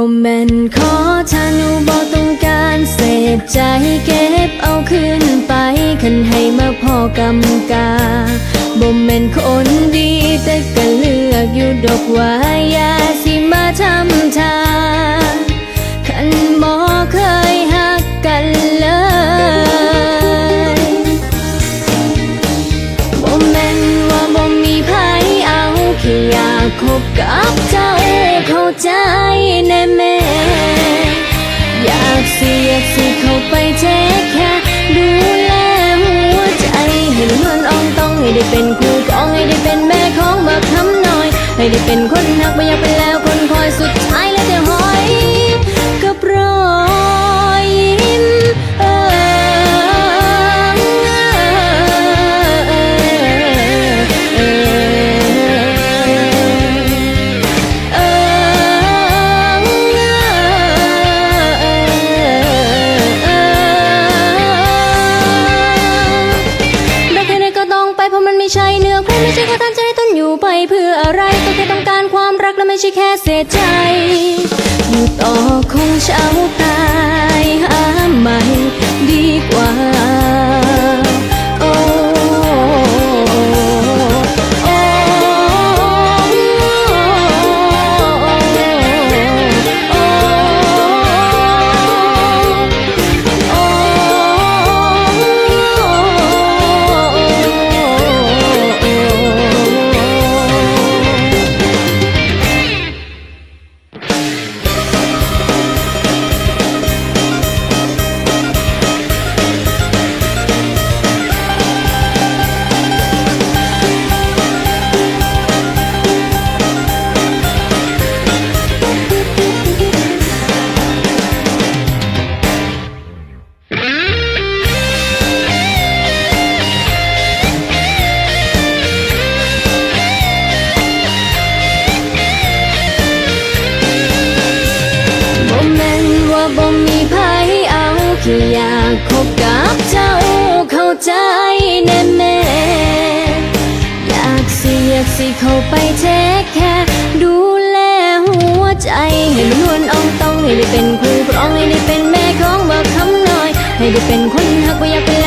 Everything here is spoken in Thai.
บ่แม่นขอถ้าหนูบ่ต้องการเสพใจเก็บเอาคืนไปคันให้มาพอกำกาบ่แม่นคนดีแต่ก็เลือกอยู่ดอกว่าอย่าสิมาทำทาคันบ่เคยหักกันเลยบ่แม่นว่าบ่มีไผเอาแค่อยากคบกับเจ้า เข้าใจแน่แม่ อยากสิอยากสิเข้าไปเทคแค่ดูแลหัวใจ ให้มันอ่อนต้องให้ได้เป็นคู่ครองให้ได้เป็นแม่ของบักคำน้อย ให้ได้เป็นคนหักไม่อยากเป็นแล้วคนคอยสุด ไม่ใช่ข้อตั้งใจต้นอยู่ไปเพื่ออะไรก็แค่ต้องการความรักและไม่ใช่แค่เสียใจอยู่ต่อคงเช้าตา บ่มีไผเอาแค่อยากคบกับเจ้าเข้าใจแน่แม่ อยากสิอยากสิเข้าไปเทคแค่ดูแลหัวใจให้มันนวลอ่องต้องให้ได้เป็นครูพร้องให้ได้เป็นแม่ของบอกคำน้อย ให้ได้เป็นคนหักบ่อยากเป็น